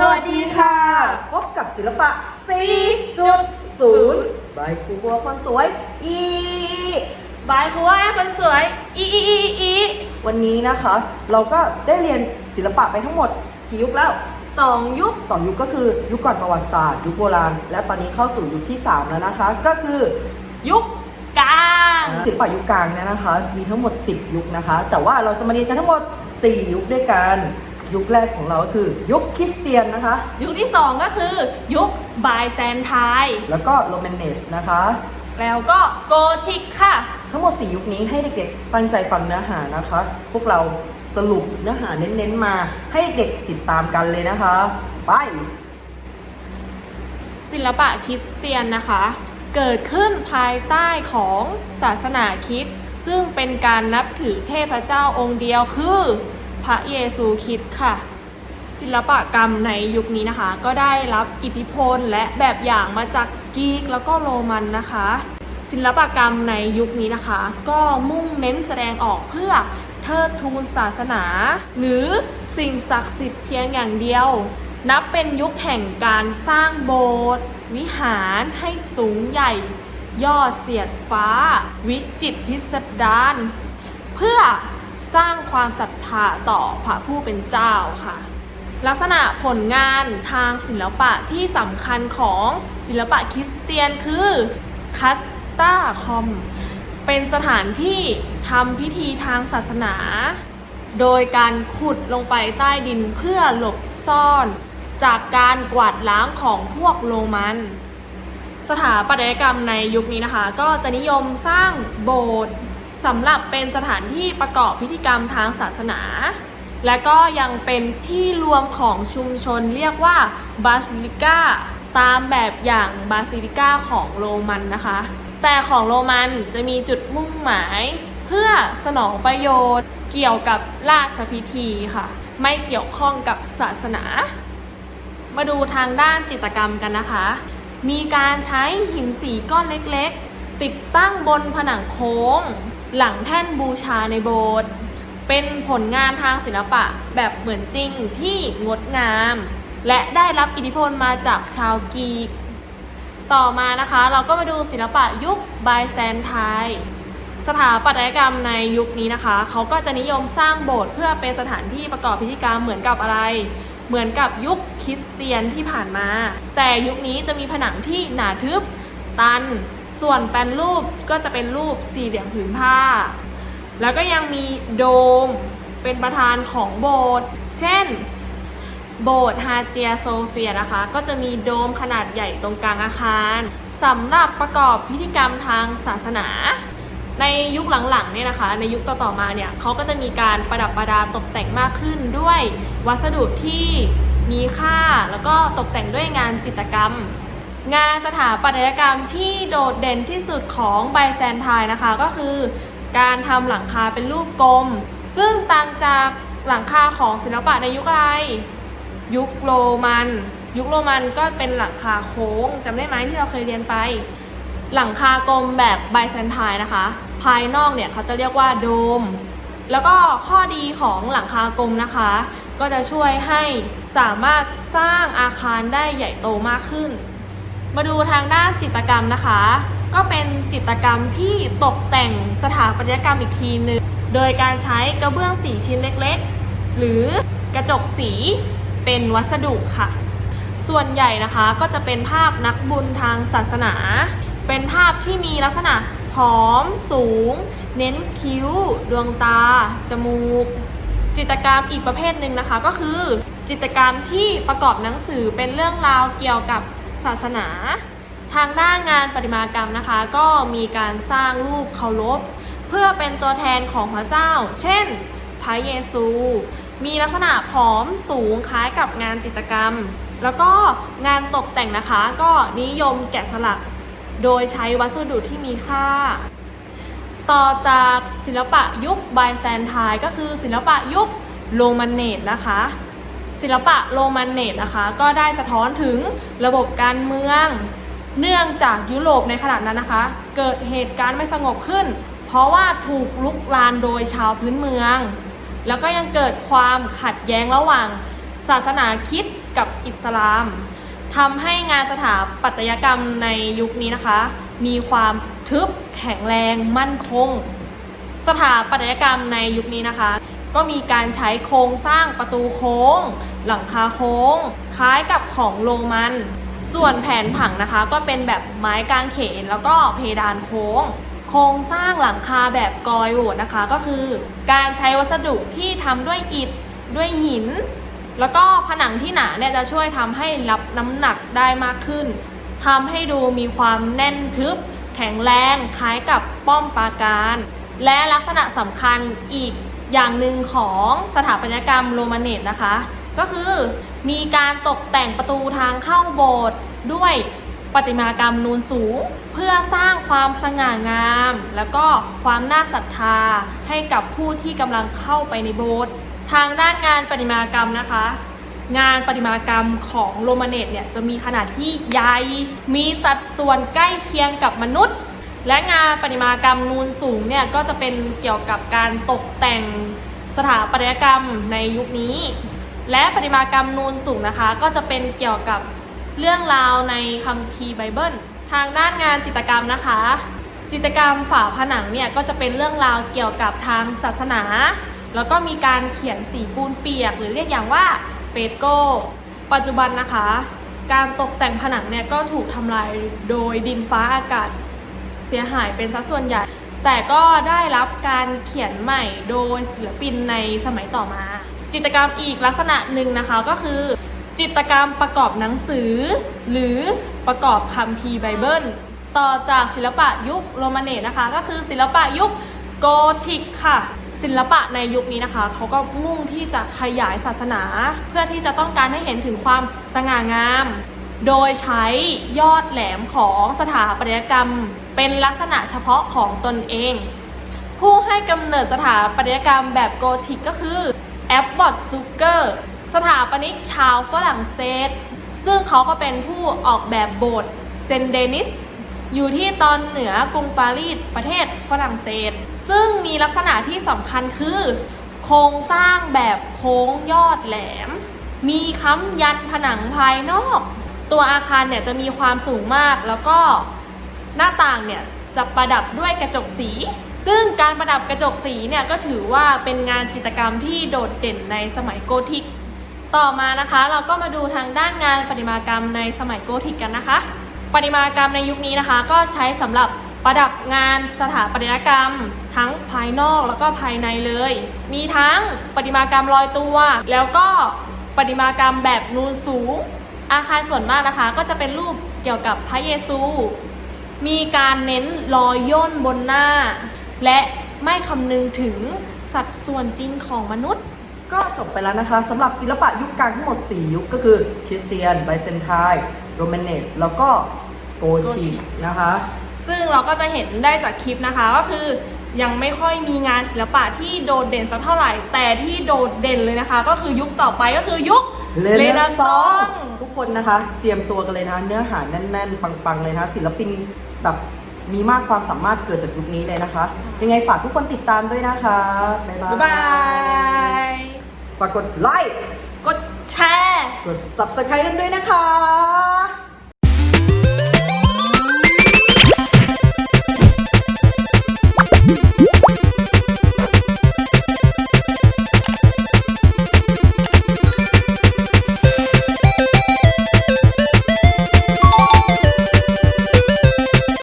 สวัสดีค่ะ พบกับศิลปะ 4.0 บายครูบัวคนสวย อี บายครูว่าคนสวย อีอีอีอีวันนี้นะคะ เราก็ได้เรียนศิลปะไปทั้งหมดกี่ยุคแล้ว สองยุคสองยุคก็คือยุคก่อนประวัติศาสตร์ ยุคโบราณ และตอนนี้เข้าสู่ยุคที่ 3 แล้วนะคะ ก็คือยุคกลางศิลปะยุคกลางเนี่ยนะคะ มีทั้งหมด 10 ยุคนะคะ แต่ว่าเราจะมาเรียนกันทั้งหมด 4 ยุคด้วยกัน ยุคแรกของเราก็คือยุคคริสเตียนนะคะ ยุคที่สองก็คือยุคบายแซนไทายแล้วก็โรแมนเนสนะคะ แล้วก็โกธิกค่ะ ทั้งหมด 4 ยุคนี้ให้เด็กๆตั้งใจฟังเนื้อหานะคะ พวกเราสรุปเนื้อหาเน้นๆมาให้เด็กติดตามกันเลยนะคะไปศิลปะคริสเตียนนะคะ เกิดขึ้นภายใต้ของศาสนาคริสต์ซึ่งเป็นการนับถือเทพเจ้าองค์เดียวคือ พระเยซูคริสต์ค่ะ ศิลปกรรมในยุคนี้นะคะ ก็ได้รับอิทธิพลและแบบอย่างมาจากกรีกแล้วก็โรมันนะคะ ศิลปกรรมในยุคนี้นะคะ ก็มุ่งเน้นแสดงออกเพื่อเทิดทูนศาสนา หรือสิ่งศักดิ์สิทธิ์เพียงอย่างเดียว นับเป็นยุคแห่งการสร้างโบสถ์วิหารให้สูงใหญ่ยอดเสียดฟ้า วิจิตพิสดารเพื่อ สร้างความศรัทธาต่อพระผู้เป็นเจ้าค่ะ ลักษณะผลงานทางศิลปะที่สำคัญของศิลปะคริสเตียนคือคัตตาคอม เป็นสถานที่ทำพิธีทางศาสนา โดยการขุดลงไปใต้ดินเพื่อหลบซ่อน จากการกวาดล้างของพวกโรมัน สถาปัตยกรรมในยุคนี้นะคะ ก็จะนิยมสร้างโบสถ์ สำหรับเป็นสถานที่ประกอบพิธีกรรมทางศาสนา และก็ยังเป็นที่รวมของชุมชนเรียกว่าบาซิลิก้าตามแบบอย่างบาซิลิก้าของโรมันนะคะ แต่ของโรมันจะมีจุดมุ่งหมายเพื่อสนองประโยชน์เกี่ยวกับราชพิธีค่ะ ไม่เกี่ยวข้องกับศาสนา มาดูทางด้านจิตรกรรมกันนะคะ มีการใช้หินสีก้อนเล็กๆ ติดตั้งบนผนังโค้ง หลังแท่นบูชาในโบสถ์เป็นผลงานทางศิลปะแบบเหมือนจริงที่งดงาม และได้รับอิทธิพลมาจากชาวกรีก ต่อมานะคะเราก็มาดูศิลปะยุคบายแซนไทยสถาปัตยกรรมในยุคนี้นะคะ เขาก็จะนิยมสร้างโบสถ์เพื่อเป็นสถานที่ประกอบพิธีกรรมเหมือนกับอะไร เหมือนกับยุคคริสเตียนที่ผ่านมา แต่ยุคนี้จะมีผนังที่หนาทึบ ตัน ส่วนแปลนรูปก็จะเป็นรูปสี่เหลี่ยมผืนผ้า แล้วก็ยังมีโดมเป็นประธานของโบสถ์ เช่น โบสถ์ฮาเจียโซเฟียนะคะ ก็จะมีโดมขนาดใหญ่ตรงกลางอาคารสำหรับประกอบพิธีกรรมทางศาสนา ในยุคหลังๆเนี่ยนะคะ ในยุคต่อๆมาเนี่ยเขาก็จะมีการประดับประดาตกแต่งมากขึ้นด้วยวัสดุที่มีค่าแล้วก็ตกแต่งด้วยงานจิตรกรรม งานสถาปัตยกรรมที่โดดเด่นที่สุดของไบแซนไทน์นะคะ ก็คือการทำหลังคาเป็นรูปกลม ซึ่งต่างจากหลังคาของศิลปะในยุคอะไร ยุคโรมัน ยุคโรมันก็เป็นหลังคาโค้งจำได้ไหมที่เราเคยเรียนไป หลังคากลมแบบไบแซนไทน์นะคะ ภายนอกเนี่ยเขาจะเรียกว่าโดม แล้วก็ข้อดีของหลังคากลมนะคะ ก็จะช่วยให้สามารถสร้างอาคารได้ใหญ่โตมากขึ้น มาดูทางด้านจิตรกรรมนะคะ ก็เป็นจิตรกรรมที่ตกแต่งสถาปัตยกรรมอีกทีหนึ่งโดยการใช้กระเบื้องสีชิ้นเล็กๆ หรือกระจกสีเป็นวัสดุค่ะ ส่วนใหญ่นะคะก็จะเป็นภาพนักบุญทางศาสนา เป็นภาพที่มีลักษณะผอมสูง เน้นคิ้ว ดวงตา จมูก จิตรกรรมอีกประเภทหนึ่งนะคะ ก็คือจิตรกรรมที่ประกอบหนังสือเป็นเรื่องราวเกี่ยวกับ ศาสนา ทางด้านงานประติมากรรมนะคะ ก็มีการสร้างรูปเคารพ เพื่อเป็นตัวแทนของพระเจ้า เช่น พระเยซู มีลักษณะผอมสูงคล้ายกับงานจิตรกรรม แล้วก็งานตกแต่งนะคะก็นิยมแกะสลัก โดยใช้วัสดุที่มีค่าต่อจากศิลปะยุคไบแซนไทน์ก็คือศิลปะยุคโรมันเนตนะคะ ศิลปะโรมันเนตนะคะ ก็ได้สะท้อนถึงระบบการเมือง เนื่องจากยุโรปในขณะนั้นนะคะ เกิดเหตุการณ์ไม่สงบขึ้น เพราะว่าถูกลุกลานโดยชาวพื้นเมือง แล้วก็ยังเกิดความขัดแย้งระหว่างศาสนาคริดกับอิสลามทำให้งานสถาปัตยกรรมในยุคนี้นะคะ มีความทึบแข็งแรงมั่นคง สถาปัตยกรรมในยุคนี้นะคะ ก็มีการใช้โครงสร้างประตูโค้ง หลังคาโค้ง คล้ายกับของโรมัน ส่วนแผนผังนะคะ ก็เป็นแบบไม้กางเขนแล้วก็เพดานโค้ง โครงสร้างหลังคาแบบกอยโหวตนะคะ ก็คือ การใช้วัสดุที่ทำด้วยอิฐด้วยหิน แล้วก็ผนังที่หนาเนี่ยจะช่วยทำให้รับน้ำหนักได้มากขึ้นทำให้ดูมีความแน่นทึบ แข็งแรงคล้ายกับป้อมปราการ และลักษณะสำคัญอีก อย่างหนึ่งของสถาปัตยกรรมโรมาเนตนะคะ ก็คือมีการตกแต่งประตูทางเข้าโบสถ์ด้วยประติมากรรมนูนสูง เพื่อสร้างความสง่างาม แล้วก็ความน่าศรัทธาให้กับผู้ที่กำลังเข้าไปในโบสถ์ทางด้านงานประติมากรรมนะคะ งานประติมากรรมของโรมาเนตเนี่ยจะมีขนาดที่ใหญ่มีสัดส่วนใกล้เคียงกับมนุษย์ และงานประติมากรรมนูนสูงเนี่ยก็จะเป็นเกี่ยวกับการตกแต่งสถาปัตยกรรมในยุคนี้ และประติมากรรมนูนสูงนะคะ ก็จะเป็นเกี่ยวกับเรื่องราวในคัมภีร์ไบเบิล ทางด้านงานจิตรกรรมนะคะ จิตรกรรมฝาผนังเนี่ยก็จะเป็นเรื่องราวเกี่ยวกับทางศาสนา แล้วก็มีการเขียนสีปูนเปียก หรือเรียกอย่างว่าเฟสโกปัจจุบันนะคะ การตกแต่งผนังเนี่ยก็ถูกทำลายโดยดินฟ้าอากาศ เสียหายเป็นสัดส่วนใหญ่ แต่ก็ได้รับการเขียนใหม่โดยศิลปินในสมัยต่อมา จิตรกรรมอีกลักษณะหนึ่งนะคะก็คือ จิตรกรรมประกอบหนังสือ หรือประกอบคัมภีร์ไบเบิลต่อจากศิลปะยุคโรมาเนตนะคะ ก็คือศิลปะยุคโกธิกค่ะศิลปะในยุคนี้นะคะ เขาก็มุ่งที่จะขยายศาสนา เพื่อที่จะต้องการให้เห็นถึงความสง่างาม โดยใช้ยอดแหลมของสถาปัตยกรรม เป็นลักษณะเฉพาะของตนเอง ผู้ให้กำเนิดสถาปัตยกรรมแบบโกธิกก็คือแอปบอตซูเกอร์สถาปนิกชาวฝรั่งเศส ซึ่งเขาก็เป็นผู้ออกแบบโบสถ์เซนเดนิสอยู่ที่ตอนเหนือกรุงปารีสประเทศฝรั่งเศส ซึ่งมีลักษณะที่สำคัญคือ โครงสร้างแบบโค้งยอดแหลม มีค้ำยันผนังภายนอก ตัวอาคารเนี่ยจะมีความสูงมากแล้วก็ หน้าต่างเนี่ยจะประดับด้วยกระจกสี ซึ่งการประดับกระจกสีเนี่ยก็ถือว่าเป็นงานจิตรกรรมที่โดดเด่นในสมัยโกธิก ต่อมานะคะ เราก็มาดูทางด้านงานประติมากรรมในสมัยโกธิกกันนะคะประติมากรรมในยุคนี้นะคะ ก็ใช้สำหรับประดับงานสถาปัตยกรรม ทั้งภายนอกแล้วก็ภายในเลย มีทั้งประติมากรรมลอยตัว แล้วก็ประติมากรรมแบบนูนสูง อาคารส่วนมากนะคะ ก็จะเป็นรูปเกี่ยวกับพระเยซู มีการเน้นรอยย่นบนหน้า และไม่คำนึงถึงสัดส่วนจริงของมนุษย์ ก็จบไปแล้วนะคะสำหรับศิลปะยุคกลางทั้งหมด 4 ยุคก็คือคริสเตียนไบเซนไทน์โรแมนเนตแล้วก็โกธิกนะคะ ซึ่งเราก็จะเห็นได้จากคลิปนะคะ ก็คือยังไม่ค่อยมีงานศิลปะที่โดดเด่นสักเท่าไหร่ แต่ที่โดดเด่นเลยนะคะ ก็คือยุคต่อไปก็คือยุค เลเรเนเนซซอองงส์ทุกคนนะคะ เตรียมตัวกันเลยนะคะเนื้อหาแน่น ๆ ปัง ๆ เลยนะคะศิลปินแบบมีมากความสามารถเกิดจากยุคนี้เลยนะคะ ยังไงฝากทุกคนติดตามด้วยนะคะ บ๊ายบายบ๊ายบายฝากกดไลค์ กดแชร์ กด subscribe กันด้วยนะคะ